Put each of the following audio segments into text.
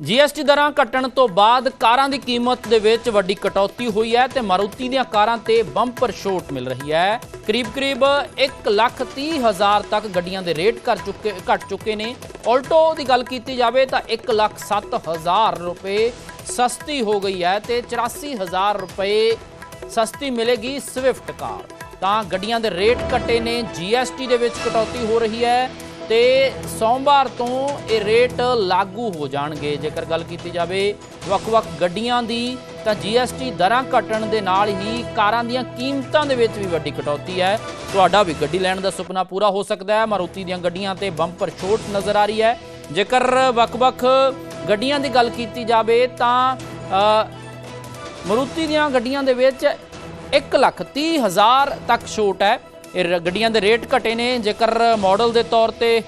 GST ਦਰਾਂ ਘਟਣ ਤੋਂ ਬਾਅਦ ਕਾਰਾਂ ਦੀ ਕੀਮਤ ਦੇ ਵਿੱਚ ਵੱਡੀ ਕਟੌਤੀ ਹੋਈ ਹੈ ਤੇ ਮਾਰੂਤੀ ਦੀਆਂ ਕਾਰਾਂ ਤੇ ਬੰਪਰ ਛੋਟ ਮਿਲ ਰਹੀ ਹੈ। ਕਰੀਬ-ਕਰੀਬ 1 ਲੱਖ 30 ਹਜ਼ਾਰ ਤੱਕ ਗੱਡੀਆਂ ਦੇ ਰੇਟ ਕਰ ਚੁੱਕੇ, ਘਟ ਚੁੱਕੇ ਨੇ। ਆਲਟੋ ਦੀ ਗੱਲ ਕੀਤੀ ਜਾਵੇ ਤਾਂ 1 ਲੱਖ 7 ਹਜ਼ਾਰ ਰੁਪਏ ਸਸਤੀ ਹੋ ਗਈ ਹੈ ਤੇ 84 ਹਜ਼ਾਰ ਰੁਪਏ ਸਸਤੀ ਮਿਲੇਗੀ ਸਵਿਫਟ ਕਾਰ। ਤਾਂ ਗੱਡੀਆਂ ਦੇ ਰੇਟ ਘਟੇ ਨੇ, ਜੀਐਸਟੀ ਦੇ ਵਿੱਚ ਕਟੌਤੀ ਹੋ ਰਹੀ ਹੈ। ਤੇ ਸੋਮਵਾਰ ਤੋਂ ਇਹ ਰੇਟ ਲਾਗੂ ਹੋ ਜਾਣਗੇ। ਜੇਕਰ ਗੱਲ ਕੀਤੀ ਜਾਵੇ ਵੱਖ-ਵੱਖ ਗੱਡੀਆਂ ਦੀ, ਤਾਂ ਜੀਐਸਟੀ ਦਰਾਂ ਘਟਣ ਦੇ ਨਾਲ ਹੀ ਕਾਰਾਂ ਦੀਆਂ ਕੀਮਤਾਂ ਦੇ ਵਿੱਚ ਵੀ ਵੱਡੀ ਕਟੌਤੀ ਹੈ। ਤੁਹਾਡਾ ਵੀ ਗੱਡੀ ਲੈਣ ਦਾ ਸੁਪਨਾ ਪੂਰਾ ਹੋ ਸਕਦਾ ਹੈ। ਮਾਰੂਤੀ ਦੀਆਂ ਗੱਡੀਆਂ ਤੇ ਬੰਪਰ ਛੋਟ ਨਜ਼ਰ ਆ ਰਹੀ ਹੈ। ਜੇਕਰ ਵੱਖ-ਵੱਖ ਗੱਡੀਆਂ ਦੀ ਗੱਲ ਕੀਤੀ ਜਾਵੇ, ਤਾਂ ਮਾਰੂਤੀ ਦੀਆਂ ਗੱਡੀਆਂ ਦੇ ਵਿੱਚ 1 ਲੱਖ 30 ਹਜ਼ਾਰ ਤੱਕ ਛੋਟ ਹੈ। ਇਹ ਰ- ਗੱਡੀਆਂ ਦੇ ਰੇਟ ਘਟੇ ਨੇ। ਜੇਕਰ ਮਾਡਲ ਦੇ ਤੌਰ ਤੇ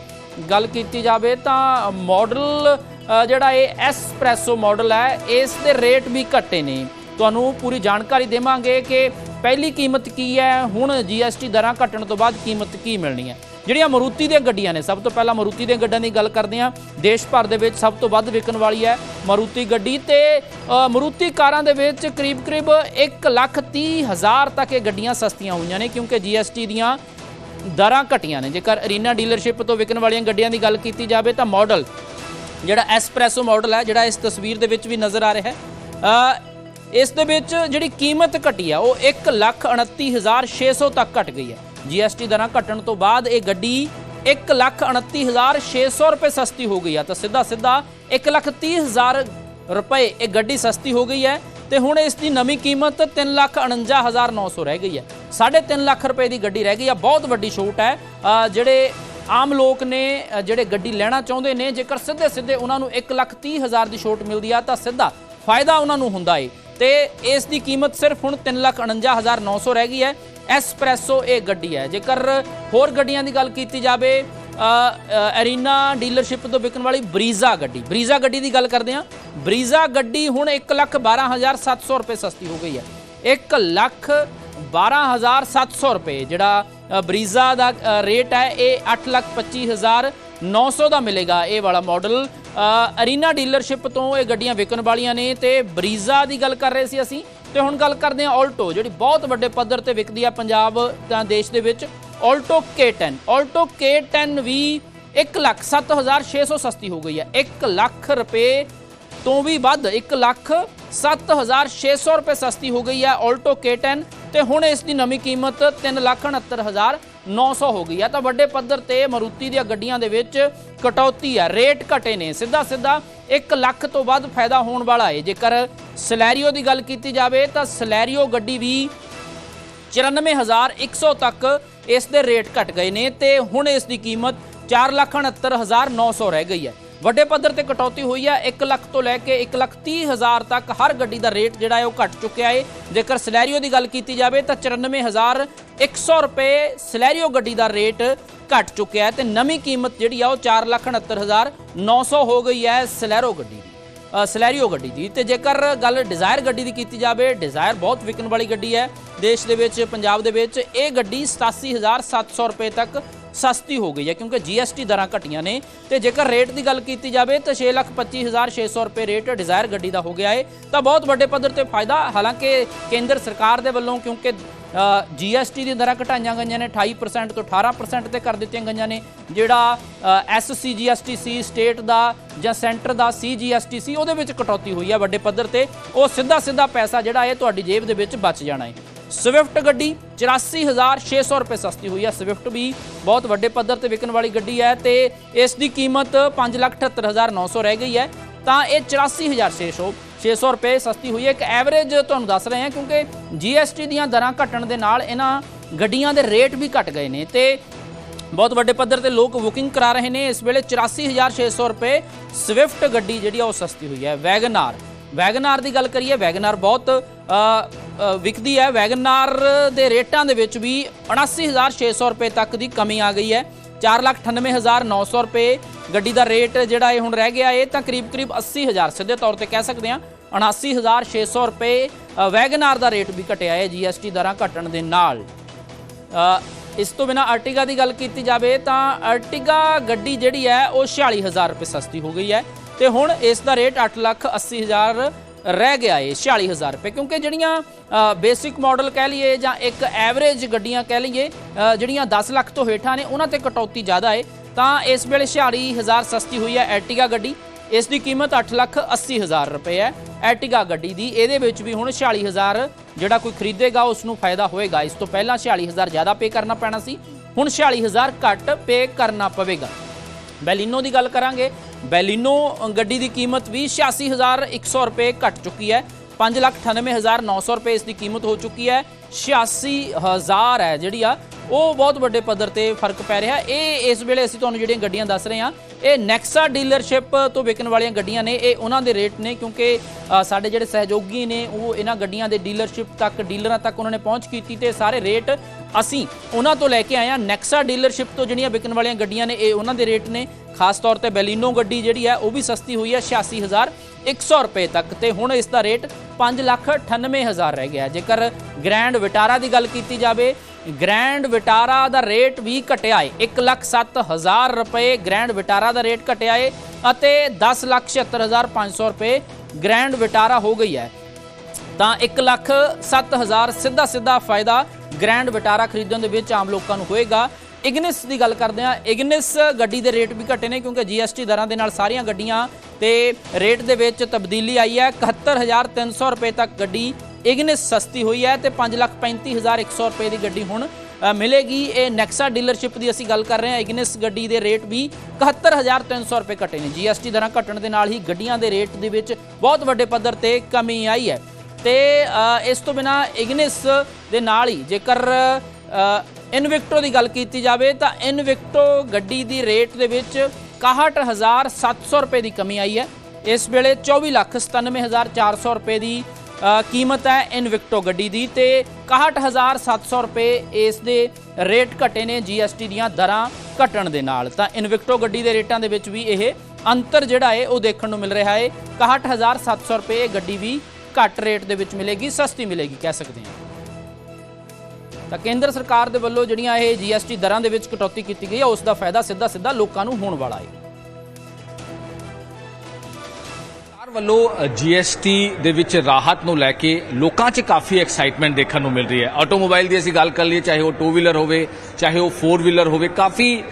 ਗੱਲ ਕੀਤੀ ਜਾਵੇ ਤਾਂ ਮਾਡਲ ਅ, ਜਿਹੜਾ ਇਹ ਐਸਪ੍ਰੈਸੋ ਮਾਡਲ ਹੈ ਇਸ ਦੇ ਰੇਟ ਵੀ ਘਟੇ ਨੇ। ਤੁਹਾਨੂੰ ਪੂਰੀ ਜਾਣਕਾਰੀ ਦੇਵਾਂਗੇ ਕਿ ਪਹਿਲੀ ਕੀਮਤ ਕੀ ਹੈ ਹੁਣ ਜੀਐਸਟੀ ਦਰਾਂ ਘਟਣ ਤੋਂ ਬਾਅਦ ਕੀਮਤ ਕੀ ਮਿਲਣੀ ਹੈ। ਜਿਹੜੀਆਂ ਮਾਰੂਤੀ ਦੀਆਂ ਗੱਡੀਆਂ ਨੇ ਸਭ ਤੋਂ ਪਹਿਲਾਂ ਮਾਰੂਤੀ ਦੀਆਂ ਗੱਡੀਆਂ ਦੀ ਗੱਲ ਕਰਦੇ ਹਾਂ। ਦੇਸ਼ ਭਰ ਦੇ ਵਿੱਚ ਸਭ ਤੋਂ ਵੱਧ ਵਿਕਣ ਵਾਲੀ ਹੈ ਮਾਰੂਤੀ ਗੱਡੀ ਤੇ ਅ, ਮਾਰੂਤੀ ਕਾਰਾਂ ਦੇ ਵਿੱਚ ਕਰੀਬ-ਕਰੀਬ 1 ਲੱਖ 30 ਹਜ਼ਾਰ ਤੱਕ ਇਹ ਗੱਡੀਆਂ ਸਸਤੀਆਂ ਹੋਈਆਂ ਨੇ ਕਿਉਂਕਿ ਜੀਐਸਟੀ ਦੀਆਂ ਦਰਾਂ ਘਟੀਆਂ ਨੇ। ਜੇਕਰ ਅਰੀਨਾ ਡੀਲਰਸ਼ਿਪ ਤੋਂ ਵਿਕਣ ਵਾਲੀਆਂ ਗੱਡੀਆਂ ਦੀ ਗੱਲ ਕੀਤੀ ਜਾਵੇ ਤਾਂ ਮਾਡਲ ਜਿਹੜਾ ਐਸਪ੍ਰੈਸੋ ਮਾਡਲ ਹੈ ਜਿਹੜਾ ਇਸ ਤਸਵੀਰ ਦੇ ਵਿੱਚ ਵੀ ਨਜ਼ਰ ਆ ਰਿਹਾ ਹੈ ਇਸ ਦੇ ਵਿੱਚ ਜਿਹੜੀ ਕੀਮਤ ਘਟੀ ਆ ਉਹ 129600 ਤੱਕ ਘਟ ਗਈ ਹੈ। ਜੀਐਸਟੀ ਦਰਾਂ ਘਟਣ ਤੋਂ ਬਾਅਦ ਇਹ ਗੱਡੀ 129600 ਰੁਪਏ ਸਸਤੀ ਹੋ ਗਈ ਆ ਤਾਂ ਸਿੱਧਾ ਸਿੱਧਾ 130000 ਰੁਪਏ ਇਹ ਗੱਡੀ ਸਸਤੀ ਹੋ ਗਈ ਹੈ ਤੇ ਹੁਣ ਇਸ ਦੀ ਨਵੀਂ ਕੀਮਤ 349900 ਰਹਿ ਗਈ ਹੈ। 3.5 ਲੱਖ ਰੁਪਏ ਦੀ ਗੱਡੀ ਰਹਿ ਗਈ ਆ ਬਹੁਤ ਵੱਡੀ ਛੋਟ ਹੈ। ਜਿਹੜੇ ਆਮ ਲੋਕ ਨੇ ਜਿਹੜੇ ਗੱਡੀ ਲੈਣਾ ਚਾਹੁੰਦੇ ਨੇ, ਜੇਕਰ ਸਿੱਧੇ ਸਿੱਧੇ ਉਹਨਾਂ ਨੂੰ 130000 ਦੀ ਛੋਟ ਮਿਲਦੀ ਆ, ਤਾਂ ਸਿੱਧਾ ਫਾਇਦਾ ਉਹਨਾਂ ਨੂੰ ਹੁੰਦਾ ਏ। ਤੇ ਇਸ ਦੀ ਕੀਮਤ ਸਿਰਫ ਹੁਣ 349900 ਰਹਿ ਗਈ ਹੈ। ਐਸਪ੍ਰੈਸੋ ਇਹ ਗੱਡੀ ਹੈ। ਜੇਕਰ ਹੋਰ ਗੱਡੀਆਂ ਦੀ ਗੱਲ ਕੀਤੀ ਜਾਵੇ ਅਰੀਨਾ ਡੀਲਰਸ਼ਿਪ ਤੋਂ ਵਿਕਣ ਵਾਲੀ ਬਰੀਜ਼ਾ ਗੱਡੀ। ਬਰੀਜ਼ਾ ਗੱਡੀ ਦੀ ਗੱਲ ਕਰਦੇ ਹਾਂ। ਬਰੀਜ਼ਾ ਗੱਡੀ ਹੁਣ 112700 ਰੁਪਏ ਸਸਤੀ ਹੋ ਗਈ ਹੈ। 1 ਲੱਖ 12700 ਰੁਪਏ ਜਿਹੜਾ ਬਰੀਜ਼ਾ ਦਾ ਰੇਟ ਹੈ, ਇਹ 825900 ਦਾ ਮਿਲੇਗਾ ਇਹ ਵਾਲਾ ਮਾਡਲ ਅਰੀਨਾ ਡੀਲਰਸ਼ਿਪ ਤੋਂ ਇਹ ਗੱਡੀਆਂ ਵਿਕਣ ਵਾਲੀਆਂ ਨੇ ਤੇ ਬਰੀਜ਼ਾ ਦੀ ਗੱਲ ਕਰ ਰਹੇ ਸੀ ਅਸੀਂ। ਤੇ ਹੁਣ ਗੱਲ ਕਰਦੇ ਹਾਂ ਆਲਟੋ ਜਿਹੜੀ ਬਹੁਤ ਵੱਡੇ ਪੱਧਰ ਤੇ ਵਿਕਦੀ ਆ ਪੰਜਾਬ ਤਾਂ ਦੇਸ਼ ਦੇ ਵਿੱਚ ਆਲਟੋ K10 ਆਲਟੋ K10 ਵੀ 107600 ਸਸਤੀ ਹੋ ਗਈ ਹੈ। 1 ਲੱਖ ਰੁਪਏ ਤੋਂ ਵੀ ਵੱਧ 1 ਲੱਖ 7600 ਰੁਪਏ ਸਸਤੀ ਹੋ ਗਈ ਹੈ ਆਲਟੋ K10 ਤੇ ਹੁਣ ਇਸ ਦੀ ਨਵੀਂ ਕੀਮਤ 369900 ਹੋ ਗਈ ਹੈ ਤਾਂ ਵੱਡੇ ਪੱਧਰ ਤੇ ਮਰੂਤੀ ਦੀਆਂ ਗੱਡੀਆਂ ਦੇ ਵਿੱਚ ਕਟੌਤੀ ਹੈ ਰੇਟ ਘਟੇ ਨੇ। ਸਿੱਧਾ ਸਿੱਧਾ 1 ਲੱਖ ਤੋਂ ਵੱਧ ਫਾਇਦਾ ਹੋਣ ਵਾਲਾ ਹੈ ਜੇਕਰ ਸਲੈਰੀਓ ਦੀ ਗੱਲ ਕੀਤੀ ਜਾਵੇ, ਤਾਂ ਸਲੈਰੀਓ ਗੱਡੀ ਵੀ 94100 ਤੱਕ ਇਸ ਦੇ ਰੇਟ ਘਟ ਗਏ ਨੇ ਤੇ ਹੁਣ ਇਸ ਦੀ ਕੀਮਤ 469900 ਰਹਿ ਗਈ ਹੈ। ਵੱਡੇ ਪੱਧਰ ਤੇ ਕਟੌਤੀ ਹੋਈ ਹੈ 1 ਲੱਖ ਤੋਂ ਲੈ ਕੇ 1 ਲੱਖ 30 ਹਜ਼ਾਰ ਤੱਕ ਹਰ ਗੱਡੀ ਦਾ ਰੇਟ ਜਿਹੜਾ ਹੈ ਉਹ ਘਟ ਚੁੱਕਿਆ ਹੈ ਜੇਕਰ ਸਲੈਰੀਓ ਦੀ ਗੱਲ ਕੀਤੀ ਜਾਵੇ ਤਾਂ 94100 ਰੁਪਏ ਸਲੈਰੀਓ ਗੱਡੀ ਦਾ ਰੇਟ ਘਟ ਚੁੱਕਿਆ ਹੈ ਤੇ ਨਵੀਂ ਕੀਮਤ ਜਿਹੜੀ ਆ ਉਹ 469900 ਹੋ ਗਈ ਹੈ ਸਲੈਰੋ ਗੱਡੀ ਦੀ ਸਲੈਰੀਓ ਗੱਡੀ ਦੀ। ਤੇ ਜੇਕਰ ਗੱਲ ਡਿਜ਼ਾਇਰ ਗੱਡੀ ਦੀ ਕੀਤੀ ਜਾਵੇ, ਡਿਜ਼ਾਇਰ ਬਹੁਤ ਵਿਕਣ ਵਾਲੀ ਗੱਡੀ ਹੈ। ਦੇਸ਼ ਦੇ ਵਿੱਚ, ਪੰਜਾਬ ਦੇ ਵਿੱਚ ਇਹ ਗੱਡੀ 87700 ਰੁਪਏ ਤੱਕ ਸਸਤੀ ਹੋ ਗਈ ਹੈ ਕਿਉਂਕਿ ਜੀਐਸਟੀ ਦਰਾਂ ਘਟੀਆਂ ਨੇ ਤੇ ਜੇਕਰ ਰੇਟ ਦੀ ਗੱਲ ਕੀਤੀ ਜਾਵੇ ਤਾਂ 625600 ਰੁਪਏ ਰੇਟ ਡਿਜ਼ਾਇਰ ਗੱਡੀ ਦਾ ਹੋ ਗਿਆ ਹੈ। ਤਾਂ ਬਹੁਤ ਵੱਡੇ ਪੱਧਰ ਤੇ ਫਾਇਦਾ, ਹਾਲਾਂਕਿ ਕੇਂਦਰ ਸਰਕਾਰ ਦੇ ਵੱਲੋਂ ਕਿਉਂਕਿ ਜੀਐਸਟੀ ਦੀ ਦਰਾਂ ਘਟਾਈਆਂ ਗਈਆਂ ਨੇ 28% ਤੋਂ 18% ਤੇ ਕਰ ਦਿੱਤੀਆਂ ਗਈਆਂ ਨੇ, ਜਿਹੜਾ ਐਸਸੀਜੀਐਸਟੀ ਸੀ ਸਟੇਟ ਦਾ ਜਾਂ ਸੈਂਟਰ ਦਾ ਸੀ ਸੀਜੀਐਸਟੀ ਸੀ, ਉਹਦੇ ਵਿੱਚ ਕਟੌਤੀ ਹੋਈ ਹੈ ਵੱਡੇ ਪੱਧਰ ਤੇ। ਉਹ ਸਿੱਧਾ ਸਿੱਧਾ ਪੈਸਾ ਜਿਹੜਾ ਇਹ ਤੁਹਾਡੀ ਜੇਬ ਦੇ ਵਿੱਚ ਬਚ ਜਾਣਾ ਹੈ। ਸਵਿਫਟ ਗੱਡੀ 84600 ਰੁਪਏ ਸਸਤੀ ਹੋਈ ਹੈ ਸਵਿਫਟ ਵੀ ਬਹੁਤ ਵੱਡੇ ਪੱਧਰ ਤੇ ਵਿਕਣ ਵਾਲੀ ਗੱਡੀ ਹੈ ਤੇ ਇਸ ਦੀ ਕੀਮਤ 578900 ਰਹਿ ਗਈ ਹੈ। ਤਾਂ ਇਹ 84600 600 ਰੁਪਏ ਸਸਤੀ ਹੋਈ ਹੈ। ਇੱਕ ਐਵਰੇਜ ਤੁਹਾਨੂੰ ਦੱਸ ਰਹੇ ਹਾਂ ਕਿਉਂਕਿ ਜੀਐਸਟੀ ਦੀਆਂ ਦਰਾਂ ਘਟਣ ਦੇ ਨਾਲ ਇਹਨਾਂ ਗੱਡੀਆਂ ਦੇ ਰੇਟ ਵੀ ਘਟ ਗਏ ਨੇ ਤੇ ਬਹੁਤ ਵੱਡੇ ਪੱਧਰ ਤੇ ਲੋਕ ਬੁਕਿੰਗ ਕਰਾ ਰਹੇ ਨੇ। ਇਸ ਵੇਲੇ 84600 ਰੁਪਏ ਸਵਿਫਟ ਗੱਡੀ ਜਿਹੜੀ ਆ ਉਹ ਸਸਤੀ ਹੋਈ ਹੈ। ਵੈਗਨਾਰ ਵੈਗਨਾਰ ਦੀ ਗੱਲ ਕਰੀਏ, ਵੈਗਨਾਰ ਬਹੁਤ ਵਿਕਦੀ ਹੈ। ਵੈਗਨਾਰ ਦੇ ਰੇਟਾਂ ਦੇ ਵਿੱਚ ਵੀ 79600 ਰੁਪਏ ਤੱਕ ਦੀ ਕਮੀ ਆ ਗਈ ਹੈ। 498900 ਰੁਪਏ ਗੱਡੀ ਦਾ ਰੇਟ ਜਿਹੜਾ ਇਹ ਹੁਣ ਰਹਿ ਗਿਆ, ਇਹ ਤਾਂ ਕਰੀਬ ਕਰੀਬ 80000 ਸਿੱਧੇ ਤੌਰ ਤੇ ਕਹਿ ਸਕਦੇ ਹਾਂ। 79600 ਰੁਪਏ ਵੈਗਨਾਰ ਦਾ ਰੇਟ ਵੀ ਘਟਿਆ ਹੈ ਜੀਐਸਟੀ ਦਰਾਂ ਘਟਣ ਦੇ ਨਾਲ। ਇਸ ਤੋਂ ਬਿਨਾ ਅਰਟਿਗਾ ਦੀ ਗੱਲ ਕੀਤੀ ਜਾਵੇ ਤਾਂ ਅਰਟਿਗਾ ਗੱਡੀ ਜਿਹੜੀ ਹੈ, ਉਹ 46000 ਰੁਪਏ ਸਸਤੀ ਹੋ ਗਈ ਹੈ। ਤੇ ਹੁਣ ਇਸ ਦਾ ਰੇਟ 880000 ਰਹਿ ਗਿਆ ਏ 46000 ਰੁਪਏ। ਕਿਉਂਕਿ ਜਿਹੜੀਆਂ ਬੇਸਿਕ ਮਾਡਲ ਕਹਿ ਲਈਏ ਜਾਂ ਇੱਕ ਐਵਰੇਜ ਗੱਡੀਆਂ ਕਹਿ ਲਈਏ ਜਿਹੜੀਆਂ 10 ਲੱਖ ਤੋਂ ਹੇਠਾਂ ਨੇ, ਉਹਨਾਂ ਤੇ ਕਟੌਤੀ ਜ਼ਿਆਦਾ ਏ। ਤਾਂ ਇਸ ਵੇਲੇ 46000 ਸਸਤੀ ਹੋਈ ਹੈ ਐਰਟਿਗਾ ਗੱਡੀ। ਇਸ ਦੀ ਕੀਮਤ 8 ਲੱਖ 80 ਹਜ਼ਾਰ ਰੁਪਏ ਹੈ ਐਰਟਿਗਾ ਗੱਡੀ ਦੀ। ਇਹਦੇ ਵਿੱਚ ਵੀ ਹੁਣ 46000 ਜਿਹੜਾ ਕੋਈ ਖਰੀਦੇਗਾ ਉਸ ਨੂੰ ਫਾਇਦਾ ਹੋਏਗਾ। ਇਸ ਤੋਂ ਪਹਿਲਾਂ 46000 ਜ਼ਿਆਦਾ ਪੇ ਕਰਨਾ ਪੈਣਾ ਸੀ। ਹੁਣ 46000 ਘੱਟ ਪੇ ਕਰਨਾ ਪਵੇਗਾ। ਬੈਲੀਨੋ ਦੀ ਗੱਲ ਕਰਾਂਗੇ। ਬੈਲੀਨੋ ਗੱਡੀ ਦੀ ਕੀਮਤ ਵੀ 86100 ਰੁਪਏ ਘਟ ਚੁੱਕੀ ਹੈ। 598900 ਰੁਪਏ ਇਸ ਦੀ ਕੀਮਤ ਹੋ ਚੁੱਕੀ ਹੈ। 86000 ਹੈ ਜਿਹੜੀ ਆ, ਉਹ ਬਹੁਤ ਵੱਡੇ ਪੱਧਰ ਤੇ ਫ਼ਰਕ ਪੈ ਰਿਹਾ। ਇਹ ਇਸ ਵੇਲੇ ਅਸੀਂ ਤੁਹਾਨੂੰ ਜਿਹੜੀਆਂ ਗੱਡੀਆਂ ਦੱਸ ਰਹੇ ਹਾਂ, ਇਹ ਨੈਕਸਾ ਡੀਲਰਸ਼ਿਪ ਤੋਂ ਵਿਕਣ ਵਾਲੀਆਂ ਗੱਡੀਆਂ ਨੇ। ਇਹ ਉਹਨਾਂ ਦੇ ਰੇਟ ਨੇ ਕਿਉਂਕਿ ਸਾਡੇ ਜਿਹੜੇ ਸਹਿਯੋਗੀ ਨੇ, ਉਹ ਇਹਨਾਂ ਗੱਡੀਆਂ ਦੇ ਡੀਲਰਸ਼ਿਪ ਤੱਕ, ਡੀਲਰਾਂ ਤੱਕ ਉਹਨਾਂ ਨੇ ਪਹੁੰਚ ਕੀਤੀ ਤੇ ਸਾਰੇ ਰੇਟ ਅਸੀਂ ਉਹਨਾਂ ਤੋਂ ਲੈ ਕੇ ਆਏ ਹਾਂ। ਨੈਕਸਾ ਡੀਲਰਸ਼ਿਪ ਤੋਂ ਜਿਹੜੀਆਂ ਵਿਕਣ ਵਾਲੀਆਂ ਗੱਡੀਆਂ ਨੇ, ਇਹ ਉਹਨਾਂ ਦੇ ਰੇਟ ਨੇ। ਖਾਸ ਤੌਰ ਤੇ ਬੈਲੀਨੋ ਗੱਡੀ ਜਿਹੜੀ ਹੈ, ਉਹ ਵੀ ਸਸਤੀ ਹੋਈ ਹੈ 86100 ਰੁਪਏ ਤੱਕ ਤੇ ਹੁਣ ਇਸ ਦਾ ਰੇਟ 598000 ਰਹਿ ਗਿਆ ਜੇਕਰ ਗ੍ਰੈਂਡ ਵਿਟਾਰਾ ਦੀ ਗੱਲ ਕੀਤੀ ਜਾਵੇ ਗ੍ਰੈਂਡ ਵਿਟਾਰਾ ਦਾ ਰੇਟ ਵੀ ਘਟਿਆ ਹੈ। 107000 ਰੁਪਏ ਗ੍ਰੈਂਡ ਵਿਟਾਰਾ ਦਾ ਰੇਟ ਘਟਿਆ ਹੈ ਅਤੇ 1076500 ਰੁਪਏ ਗ੍ਰੈਂਡ ਵਿਟਾਰਾ ਹੋ ਗਈ ਹੈ। ਤਾਂ 1 ਲੱਖ 7000 ਸਿੱਧਾ ਸਿੱਧਾ ਫਾਇਦਾ ਗ੍ਰੈਂਡ ਵਿਟਾਰਾ ਖਰੀਦਣ ਦੇ ਵਿੱਚ ਆਮ ਲੋਕਾਂ ਨੂੰ ਹੋਏਗਾ। ਇਗਨਿਸ ਦੀ ਗੱਲ ਕਰਦੇ ਹਾਂ। ਇਗਨਿਸ ਗੱਡੀ ਦੇ ਰੇਟ ਵੀ ਘਟੇ ਨੇ ਕਿਉਂਕਿ GST ਦਰਾਂ ਦੇ ਨਾਲ ਸਾਰੀਆਂ ਗੱਡੀਆਂ ਤੇ ਰੇਟ ਦੇ ਵਿੱਚ ਤਬਦੀਲੀ ਆਈ ਹੈ। 71300 ਰੁਪਏ ਤੱਕ ਗੱਡੀ ਇਗਨਿਸ ਸਸਤੀ ਹੋਈ ਹੈ ਤੇ 535100 ਰੁਪਏ ਦੀ ਗੱਡੀ ਹੁਣ ਮਿਲੇਗੀ। ਇਹ ਨੈਕਸਾ ਡੀਲਰਸ਼ਿਪ ਦੀ ਅਸੀਂ ਗੱਲ ਕਰ ਰਹੇ ਹਾਂ। ਇਗਨਿਸ ਗੱਡੀ ਦੇ ਰੇਟ ਵੀ 71300 ਰੁਪਏ ਘਟੇ ਨੇ। GST ਦਰਾਂ ਘਟਣ ਦੇ ਨਾਲ ਹੀ ਗੱਡੀਆਂ ਦੇ ਰੇਟ ਦੇ ਵਿੱਚ ਬਹੁਤ ਵੱਡੇ ਪੱਧਰ ਤੇ ਕਮੀ ਆਈ ਹੈ। ਤੇ ਇਸ ਤੋਂ ਬਿਨਾ ਇਗਨਿਸ ਦੇ ਨਾਲ ਹੀ ਜੇਕਰ ਇਨਵਿਕਟੋ ਦੀ ਗੱਲ ਕੀਤੀ ਜਾਵੇ ਤਾਂ ਇਨਵਿਕਟੋ ਗੱਡੀ ਦੀ ਰੇਟ ਦੇ ਵਿੱਚ 61700 ਰੁਪਏ ਦੀ ਕਮੀ ਆਈ ਹੈ। ਇਸ ਵੇਲੇ 24,97,400 ਰੁਪਏ ਦੀ ਕੀਮਤ ਹੈ ਇਨਵਿਕਟੋ ਗੱਡੀ ਦੀ ਤੇ 61700 ਰੁਪਏ ਇਸ ਦੇ ਰੇਟ ਘਟੇ ਨੇ GST ਦੀਆਂ ਦਰਾਂ ਘਟਣ ਦੇ ਨਾਲ। ਤਾਂ ਇਨਵਿਕਟੋ ਗੱਡੀ ਦੇ ਰੇਟਾਂ ਦੇ ਵਿੱਚ ਵੀ ਇਹ ਅੰਤਰ ਜਿਹੜਾ ਹੈ ਉਹ ਦੇਖਣ ਨੂੰ ਮਿਲ ਰਿਹਾ ਹੈ। 61700 ਰੁਪਏ ਇਹ ਗੱਡੀ ਵੀ ਘੱਟ ਰੇਟ ਦੇ ਵਿੱਚ ਮਿਲੇਗੀ ਸਸਤੀ ਮਿਲੇਗੀ ਕਹਿ ਸਕਦੇ ਹਾਂ। ਤਾਂ ਕੇਂਦਰ ਸਰਕਾਰ ਦੇ ਵੱਲੋਂ ਜਿਹੜੀਆਂ ਇਹ GST ਦਰਾਂ ਦੇ ਵਿੱਚ ਕਟੌਤੀ ਕੀਤੀ ਗਈ ਹੈ ਉਸ ਦਾ ਫਾਇਦਾ ਸਿੱਧਾ ਸਿੱਧਾ ਲੋਕਾਂ ਨੂੰ ਹੋਣ ਵਾਲਾ ਹੈ। ਸਰਕਾਰ ਵੱਲੋਂ ਜੀਐਸਟੀ ਦੇ ਵਿੱਚ ਰਾਹਤ ਨੂੰ ਲੈ ਕੇ ਲੋਕਾਂ 'ਚ ਕਾਫੀ ਐਕਸਾਈਟਮੈਂਟ ਦੇਖਣ ਨੂੰ ਮਿਲ ਰਹੀ ਹੈ। ਆਟੋਮੋਬਾਈਲ ਦੀ ਅਸੀਂ ਗੱਲ ਕਰ ਲਈਏ, ਚਾਹੇ ਉਹ 2 ਵੀਲਰ ਹੋਵੇ, ਚਾਹੇ ਉਹ 4 ਵੀਲਰ ਹੋਵੇ, ਕਾਫੀ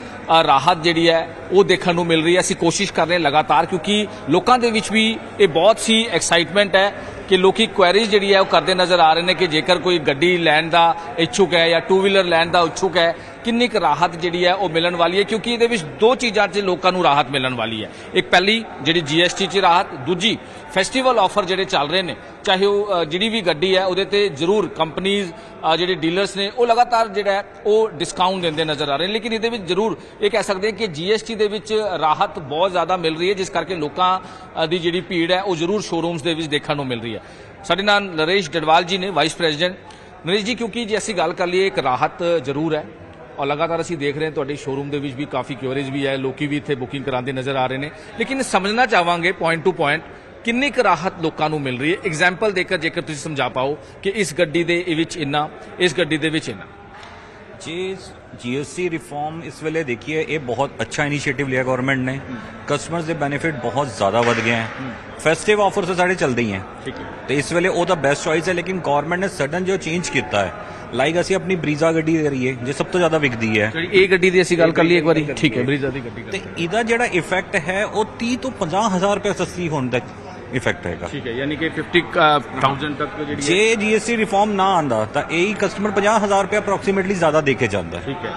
ਰਾਹਤ ਜਿਹੜੀ ਹੈ, ਉਹ ਦੇਖਣ ਨੂੰ ਮਿਲ ਰਹੀ ਹੈ। ਅਸੀਂ ਕੋਸ਼ਿਸ਼ ਕਰ ਰਹੇ ਹਾਂ ਲਗਾਤਾਰ, ਕਿਉਂਕਿ ਲੋਕਾਂ ਦੇ ਵਿੱਚ ਵੀ ਇਹ ਬਹੁਤ ਸੀ ਐਕਸਾਈਟਮੈਂਟ ਹੈ। ਕਿ ਲੋਕੀ ਕੁਐਰੀਜ਼ ਜਿਹੜੀ ਹੈ ਉਹ ਕਰਦੇ ਨਜ਼ਰ ਆ ਰਹੇ ਨੇ ਕਿ ਜੇਕਰ ਕੋਈ ਗੱਡੀ ਲੈਣ ਦਾ ਇੱਛੁਕ ਹੈ ਜਾਂ ਟੂ ਵੀਲਰ ਲੈਣ ਦਾ ਇੱਛੁਕ ਹੈ ਕਿੰਨੀ ਕੁ ਰਾਹਤ ਜਿਹੜੀ ਹੈ ਉਹ ਮਿਲਣ ਵਾਲੀ ਹੈ? ਕਿਉਂਕਿ ਇਹਦੇ ਵਿੱਚ ਦੋ ਚੀਜ਼ਾਂ 'ਚ ਲੋਕਾਂ ਨੂੰ ਰਾਹਤ ਮਿਲਣ ਵਾਲੀ ਹੈ। ਇੱਕ ਪਹਿਲੀ, ਜਿਹੜੀ ਜੀਐਸਟੀ 'ਚ ਰਾਹਤ, ਦੂਜੀ ਫੈਸਟੀਵਲ ਆਫਰ ਜਿਹੜੇ ਚੱਲ ਰਹੇ ਨੇ, ਚਾਹੇ ਉਹ ਜਿਹੜੀ ਵੀ ਗੱਡੀ ਹੈ, ਉਹਦੇ ਤੇ ਜ਼ਰੂਰ ਕੰਪਨੀਆਂ ਜਿਹੜੇ ਡੀਲਰਸ ਨੇ, ਉਹ ਲਗਾਤਾਰ ਜਿਹੜਾ ਉਹ ਡਿਸਕਾਊਂਟ ਦਿੰਦੇ ਨਜ਼ਰ ਆ ਰਹੇ ਨੇ। ਲੇਕਿਨ ਇਹਦੇ ਵਿੱਚ ਜ਼ਰੂਰ ਇਹ ਕਹਿ ਸਕਦੇ ਹਾਂ ਕਿ ਜੀਐਸਟੀ ਦੇ ਵਿੱਚ ਰਾਹਤ ਬਹੁਤ ਜ਼ਿਆਦਾ ਮਿਲ ਰਹੀ ਹੈ, ਜਿਸ ਕਰਕੇ ਲੋਕਾਂ ਦੀ ਜਿਹੜੀ ਭੀੜ ਹੈ, ਉਹ ਜ਼ਰੂਰ ਸ਼ੋਰੂਮਸ ਦੇ ਵਿੱਚ ਦੇਖਣ ਨੂੰ ਮਿਲ ਰਹੀ ਹੈ। ਸਾਡੇ ਨਾਲ ਨਰੇਸ਼ ਡਡਵਾਲ ਜੀ ਨੇ ਵਾਈਸ ਪ੍ਰੈਜ਼ੀਡੈਂਟ ਨਰੇਸ਼ ਜੀ, ਕਿਉਂਕਿ ਜੇ ਅਸੀਂ ਗੱਲ ਕਰ ਲਈਏ, ਇੱਕ ਰਾਹਤ ਜ਼ਰੂਰ ਹੈ। ਔਰ ਲਗਾਤਾਰ ਅਸੀਂ ਦੇਖ ਰਹੇ ਹਾਂ ਤੁਹਾਡੇ ਸ਼ੋਰੂਮ ਦੇ ਵਿੱਚ ਵੀ ਕਾਫੀ ਕਿਉਰੇਜ ਵੀ ਹੈ, ਲੋਕੀ ਵੀ ਇੱਥੇ ਬੁਕਿੰਗ ਕਰਾਉਂਦੇ ਨਜ਼ਰ ਆ ਰਹੇ ਨੇ। ਲੇਕਿਨ ਸਮਝਣਾ ਚਾਹਾਂਗੇ ਪੁਆਇੰਟ ਟੂ ਪੁਆਇੰਟ ਕਿੰਨੀ ਕੁ ਰਾਹਤ ਲੋਕਾਂ ਨੂੰ ਮਿਲ ਰਹੀ ਹੈ? ਐਗਜ਼ਾਮਪਲ ਦੇकर ਜੇਕਰ ਤੁਸੀਂ ਸਮਝਾ ਪਾਓ ਕਿ ਇਸ ਗੱਡੀ ਦੇ ਵਿੱਚ ਇੰਨਾ, ਇਸ ਗੱਡੀ ਦੇ ਵਿੱਚ ਇੰਨਾ। ਜੀ ਜੀਐਸਟੀ ਰਿਫਾਰਮ ਇਸ ਵੇਲੇ ਦੇਖੀਏ ਇਹ ਬਹੁਤ ਅੱਛਾ ਇਨੀਸ਼ੀਏਟਿਵ ਲਿਆ ਗਵਰਨਮੈਂਟ ਨੇ। ਕਸਟਮਰਸ ਦੇ ਬੈਨੀਫਿਟ ਬਹੁਤ ਜ਼ਿਆਦਾ ਵਧ ਗਏ ਹਨ ਫੈਸਟਿਵ ਆਫਰਸ ਤਾਂ ਸਾਡੇ ਚੱਲਦੇ ਹੀ ਹੈ। ਠੀਕ ਹੈ। ਤੇ ਇਸ ਵੇਲੇ ਉਹ ਤਾਂ ਬੈਸਟ ਚੋਇਸ ਹੈ ਲੇਕਿਨ ਗਵਰਨਮੈਂਟ ਨੇ ਸਡਨ ਜੋ ਚੇਂਜ ਕੀਤਾ ਹੈ ਲਾਈਕ ਅਸੀਂ ਆਪਣੀ ਬਰੀਜ਼ਾ ਗੱਡੀ ਦੇ ਰਹੀਏ ਜੇ ਸਭ ਤੋਂ ਜ਼ਿਆਦਾ ਵਿਕਦੀ ਹੈ। ਜਿਹੜੀ ਇਹ ਗੱਡੀ ਦੀ ਅਸੀਂ ਗੱਲ ਕਰ ਲਈਏ ਇੱਕ ਵਾਰੀ। ਠੀਕ ਹੈ ਬਰੀਜ਼ਾ ਦੀ ਗੱਡੀ ਤੇ ਇਹਦਾ ਜਿਹੜਾ ਇਫੈਕਟ ਹੈ ਉਹ 30 ਤੋਂ 50 ਹਜ਼ਾਰ ਰੁਪਏ ਸਸਤੀ ਹੋਣ ਦਾ ਇਫੈਕਟ ਹੈਗਾ। ਠੀਕ ਹੈ ਯਾਨੀ ਕਿ 50000 ਤੱਕ ਜਿਹੜੀ ਜੇ ਜੀਐਸਟੀ ਰਿਫਾਰਮ ਨਾ ਆਂਦਾ ਤਾਂ ਇਹ ਹੀ ਕਸਟਮਰ 50000 ਰੁਪਏ ਅਪਰੋਕਸੀਮੇਟਲੀ ਜ਼ਿਆਦਾ ਦੇ ਕੇ ਜਾਂਦਾ ਹੈ। ਠੀਕ ਹੈ।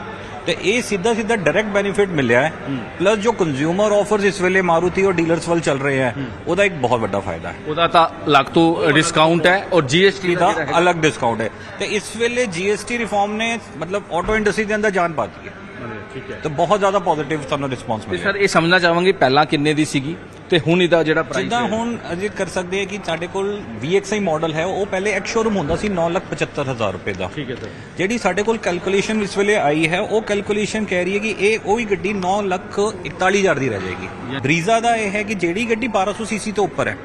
ਤੇ ਇਹ ਸਿੱਧਾ ਸਿੱਧਾ ਡਾਇਰੈਕਟ ਬੈਨੀਫਿਟ ਮਿਲਿਆ ਹੈ। ਪਲੱਸ ਜੋ ਕੰਜ਼ਿਊਮਰ ਆਫਰਸ ਇਸ ਵੇਲੇ ਮਾਰੂਤੀ ਔਰ ਡੀਲਰਸ ਵੱਲ ਚੱਲ ਰਹੇ ਹੈ ਉਹਦਾ ਇੱਕ ਬਹੁਤ ਵੱਡਾ ਫਾਇਦਾ ਹੈ। ਉਹਦਾ ਤਾਂ ਲੱਖ ਤੋਂ ਡਿਸਕਾਊਂਟ ਹੈ ਔਰ ਜੀਐਸਟੀ ਦਾ ਅਲੱਗ ਡਿਸਕਾਊਂਟ ਹੈ। ਤੇ ਇਸ ਵੇਲੇ ਜੀਐਸਟੀ ਰਿਫਾਰਮ ਨੇ ਮਤਲਬ ਆਟੋ ਇੰਡਸਟਰੀ ਦੇ ਅੰਦਰ ਜਾਨ ਪਾਤੀ ਹੈ। ਠੀਕ ਹੈ। ਤੇ ਬਹੁਤ ਜ਼ਿਆਦਾ ਪੋਜ਼ਿਟਿਵ ਸਾਨੂੰ ਰਿਸਪੌਂਸ ਮਿਲਿਆ। ਸਰ ਇਹ ਸਮਝਣਾ ਚਾਹਾਂਗੇ ਪਹਿਲਾਂ ਕਿੰਨੇ ਦੀ ਸੀਗੀ? ਤੇ ਹੁਣ ਇਹਦਾ ਜਿਹੜਾ ਪ੍ਰਾਈਸ ਜਿੱਦਾਂ ਹੁਣ ਅਜੇ ਕਰ ਸਕਦੇ ਆ ਕਿ ਸਾਡੇ ਕੋਲ VXI ਮਾਡਲ ਹੈ ਉਹ ਪਹਿਲੇ ਐਕਸ ਸ਼ੋਰੂਮ ਹੁੰਦਾ ਸੀ 975000 ਰੁਪਏ ਦਾ। ਠੀਕ ਹੈ ਸਰ। ਜਿਹੜੀ ਸਾਡੇ ਕੋਲ ਕੈਲਕੂਲੇਸ਼ਨ ਇਸ ਵੇਲੇ ਆਈ ਹੈ ਉਹ ਕੈਲਕੂਲੇਸ਼ਨ ਕਹਿ ਰਹੀ ਹੈ ਕਿ ਇਹ ਉਹੀ ਗੱਡੀ 9 ਲੱਖ 41000 ਦੀ ਰਹਿ ਜਾਏਗੀ। ਬਰੀਜ਼ਾ ਦਾ ਇਹ ਹੈ ਕਿ ਜਿਹੜੀ ਗੱਡੀ 1200 ਸੀਸੀ ਤੋਂ ਉੱਪਰ ਹੈ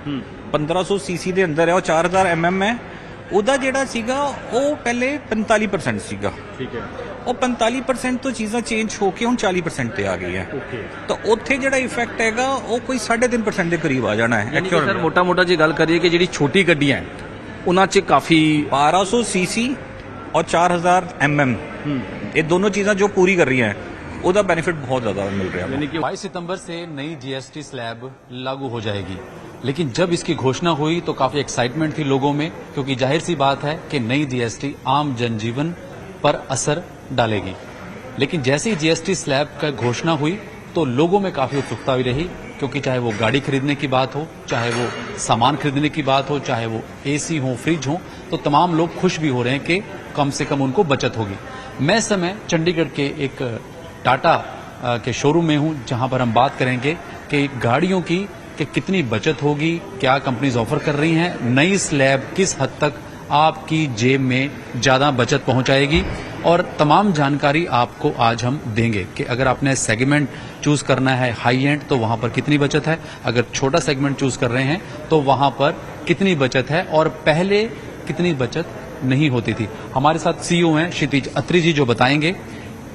1500 ਸੀਸੀ ਦੇ ਅੰਦਰ ਹੈ ਉਹ 4000 mm ਹੈ। ਉਹਦਾ ਜਿਹੜਾ ਸੀਗਾ ਉਹ ਪਹਿਲੇ 45% ਸੀਗਾ। ਠੀਕ ਹੈ। ਉਹ 45% ਤੋਂ ਚੀਜ਼ਾਂ ਚੇਂਜ ਹੋ ਕੇ ਹੁਣ 40% ਤੇ ਆ ਗਈ ਹੈ ਓਕੇ ਤਾਂ ਉੱਥੇ ਜਿਹੜਾ ਇਫੈਕਟ ਹੈਗਾ ਉਹ ਕੋਈ 3.5% ਦੇ ਕਰੀਬ ਆ ਜਾਣਾ ਹੈ ਯਾਨੀ ਕਿ ਸਰ ਮੋਟਾ ਮੋਟਾ ਜੇ ਗੱਲ ਕਰੀਏ ਕਿ ਜਿਹੜੀ ਛੋਟੀ ਗੱਡੀਆਂ ਹੈ ਉਹਨਾਂ 'ਚ ਕਾਫੀ 1200 ਸੀਸੀ ਔਰ 4000 ਐਮਐਮ ਇਹ ਦੋਨੋਂ ਚੀਜ਼ਾਂ ਜੋ ਪੂਰੀ ਕਰ ਰਹੀਆਂ ਹੈ ਉਹਦਾ ਬੈਨੀਫਿਟ ਬਹੁਤ ਜ਼ਿਆਦਾ ਮਿਲ ਰਿਹਾ ਹੈ यानी कि 22 सितंबर से नई जीएसटी स्लैब लागू हो जाएगी लेकिन जब इसकी घोषणा हुई तो काफी एक्साइटमेंट थी लोगों में क्योंकि जाहिर सी बात है कि नई जीएसटी आम जनजीवन पर असर डालेगी। लेकिन जैसे ही जीएसटी स्लैब का घोषणा हुई तो लोगों में काफ़ी उत्सुकता भी रही, क्योंकि चाहे वो गाड़ी खरीदने की बात हो, चाहे वो सामान खरीदने की बात हो, चाहे वो एसी हो फ्रिज हो तो तमाम लोग खुश भी हो रहे हैं कि कम से कम उनको बचत होगी। मैं समय चंडीगढ़ के एक टाटा के शोरूम में हूँ, जहाँ पर हम बात करेंगे कि गाड़ियों की कि कितनी बचत होगी, क्या कंपनीज़ ऑफ़र कर रही हैं, नई स्लैब किस हद तक आपकी जेब में ज़्यादा बचत पहुंचाएगी और तमाम जानकारी आपको आज हम देंगे कि अगर आपने सेगमेंट चूज़ करना है हाई एंड तो वहाँ पर कितनी बचत है? अगर छोटा सेगमेंट चूज़ कर रहे हैं तो वहाँ पर कितनी बचत है? और पहले कितनी बचत नहीं होती थी? हमारे साथ सीईओ हैं क्षितिज अत्री जी जो बताएँगे।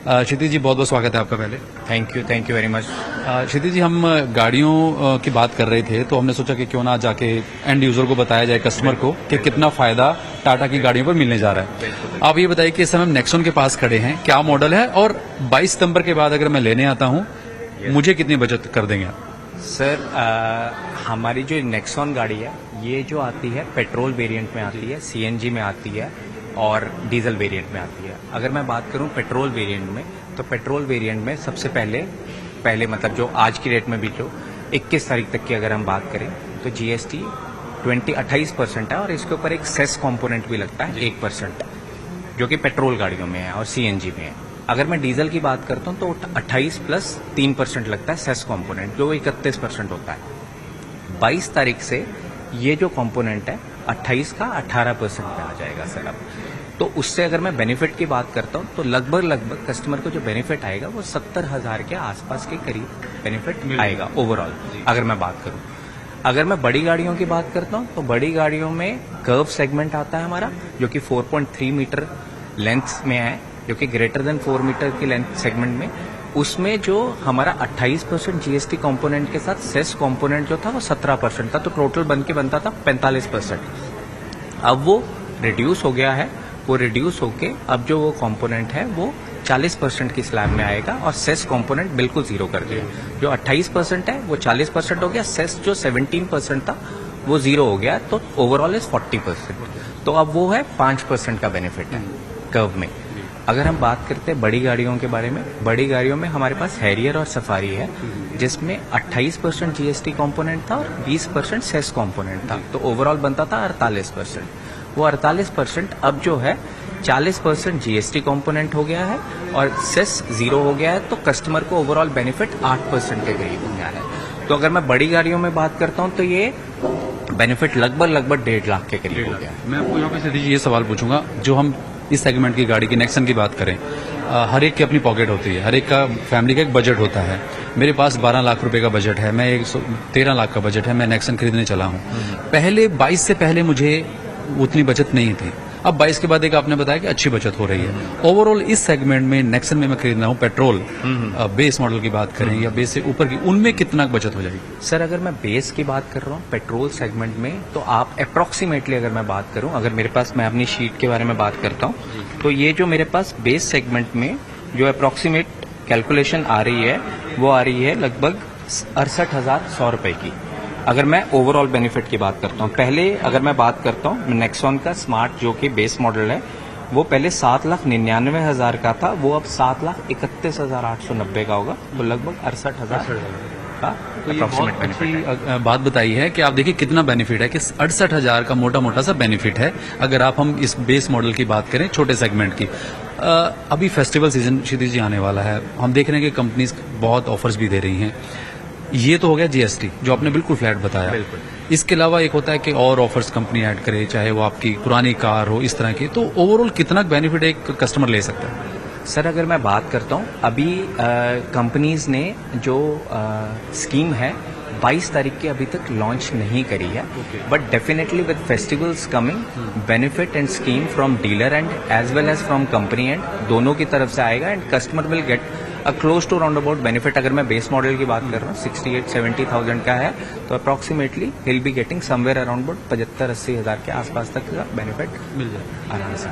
अ, क्षितिज जी बहुत बहुत स्वागत है आपका पहले। Thank you thank you very much Kshitij ji हम गाड़ियों की बात कर रहे थे तो हमने सोचा कि क्यों ना जाके एंड यूज़र को बताया जाए कस्टमर को कि कितना फ़ायदा टाटा की गाड़ियों पर मिलने जा रहा है। आप ये बताइए कि इस समय हम नेक्सॉन के पास खड़े हैं क्या मॉडल है? और बाईस सितंबर के बाद अगर मैं लेने आता हूँ मुझे कितनी बचत कर देंगे आप? सर हमारी जो नेक्सॉन गाड़ी है ये जो आती है पेट्रोल वेरिएंट में आती है सीएनजी में आती है और डीजल वेरिएंट में आती है। अगर मैं बात करूँ पेट्रोल वेरिएंट में तो पेट्रोल वेरिएंट में सबसे पहले पहले मतलब जो आज की डेट में भी जो 21 तारीख तक की अगर हम बात करें तो जीएसटी 20 28 परसेंट है और इसके ऊपर एक सेस कंपोनेंट भी लगता है एक परसेंट जो कि पेट्रोल गाड़ियों में है और सीएनजी में है। अगर मैं डीजल की बात करता हूँ तो 28 प्लस तीन परसेंट लगता है सेस कंपोनेंट जो इकतीस परसेंट होता है। 22 तारीख से ये जो कंपोनेंट है 28 का 18 परसेंट पे आ जाएगा सर अब। तो उससे अगर मैं बेनिफिट की बात करता हूँ तो लगभग लगभग कस्टमर को जो बेनिफिट आएगा वो सत्तर हज़ार के आसपास के करीब बेनिफिट आएगा ओवरऑल अगर मैं बात करूँ। अगर मैं बड़ी गाड़ियों की बात करता हूँ तो बड़ी गाड़ियों में कर्व सेगमेंट आता है हमारा जो कि 4.3 मीटर लेंथ में है जो कि ग्रेटर देन 4 मीटर की लेंथ सेगमेंट में। उसमें जो हमारा 28 परसेंट जीएसटी कंपोनेंट के साथ सेस कंपोनेंट जो था, वो 17 परसेंट था तो टोटल बन के बनता था 45 परसेंट। अब वो रिड्यूस हो गया है, वो रिड्यूस होके अब जो वो कंपोनेंट है, वो 40 परसेंट की स्लैब में आएगा और सेस कंपोनेंट बिल्कुल ज़ीरो कर दिया। जो 28 परसेंट है, वो 40 परसेंट हो गया सेस जो 17 परसेंट था, वो ज़ीरो हो गया तो ओवरऑल इज़ 40 परसेंट। तो अब वो है 5 परसेंट का बेनिफिट है कर्व में। अगर हम बात करते हैं बड़ी गाड़ियों के बारे में बड़ी गाड़ियों में हमारे पास हैरियर और सफारी है जिसमें 28 परसेंट जीएसटी कॉम्पोनेंट था और 20 परसेंट सेस कॉम्पोनेंट था। तो ओवरऑल बनता था 48 परसेंट। वो 48 परसेंट अब जो है 40 परसेंट जीएसटी कॉम्पोनेंट हो गया है और सेस ज़ीरो हो गया है तो कस्टमर को ओवरऑल बेनिफिट 8 परसेंट के करीब हो गया है। तो अगर मैं बड़ी गाड़ियों में बात करता हूँ तो ये बेनिफिट लगभग लगभग डेढ़ लाख के करीब हो गया है। मैं आपको यहाँ पे जी ये सवाल पूछूँगा जो हम इस सेगमेंट की गाड़ी की नेक्सन की बात करें आ, हर एक की अपनी पॉकेट होती है हर एक का फैमिली का एक बजट होता है। मेरे पास 12 लाख रुपए का बजट है मैं एक तेरह लाख का बजट है मैं नेक्सन खरीदने चला हूँ। पहले 22 से पहले मुझे उतनी बचत नहीं थी। अब 22 के बाद एक आपने बताया कि अच्छी बचत हो रही है। ओवरऑल इस सेगमेंट में नेक्सन में मैं खरीद रहा हूँ पेट्रोल बेस मॉडल की बात करें या बेस से ऊपर की उनमें कितना बचत हो जाएगी? सर अगर मैं बेस की बात कर रहा हूँ पेट्रोल सेगमेंट में तो आप अप्रोक्सीमेटली अगर मैं बात करूँ अगर मेरे पास मैं अपनी शीट के बारे में बात करता हूँ तो ये जो मेरे पास बेस सेगमेंट में जो अप्रोक्सीमेट कैलकुलेशन आ रही है वो आ रही है लगभग अड़सठ हज़ार सौ रुपए की। अगर मैं ओवरऑल बेनिफिट की बात करता हूँ पहले अगर मैं बात करता हूँ नेक्सॉन का स्मार्ट जो कि बेस मॉडल है वो पहले सात लाख निन्यानवे हज़ार का था वो अब सात लाख इकतीस हज़ार आठ सौ नब्बे का होगा तो लगभग अड़सठ हज़ार का। तो ये बहुत अच्छी बात बताई है कि आप देखिए कितना बेनिफिट है कि अड़सठ हज़ार का मोटा मोटा सा बेनिफिट है अगर आप हम इस बेस मॉडल की बात करें छोटे सेगमेंट की। अभी फेस्टिवल सीज़न क्षितिज जी आने वाला है। हम देख रहे हैं कि कंपनीज़ बहुत ऑफर्स भी दे रही हैं। ये तो हो गया जीएसटी जो आपने बिल्कुल फ्लैट बताया। बिल्कुल। इसके अलावा एक होता है कि और ऑफर्स कंपनी ऐड करे चाहे वो आपकी पुरानी कार हो इस तरह की। तो ओवरऑल कितना बेनिफिट एक कस्टमर ले सकता है? सर अगर मैं बात करता हूँ अभी कंपनीज़ ने जो आ, स्कीम है 22 तारीख की अभी तक लॉन्च नहीं करी है। But definitely with festivals coming benefit and scheme from dealer and as well as from company and दोनों की तरफ़ से आएगा and customer will get close to round about benefit अगर मैं बेस मॉडल की बात कर रहा हूँ सिक्सटी एट सेवेंटी थाउज़ेंड का है तो approximately will be getting somewhere around about पचहत्तर, अस्सी हज़ार के आसपास तक का बेनिफिट मिल जाएगा, आराम से।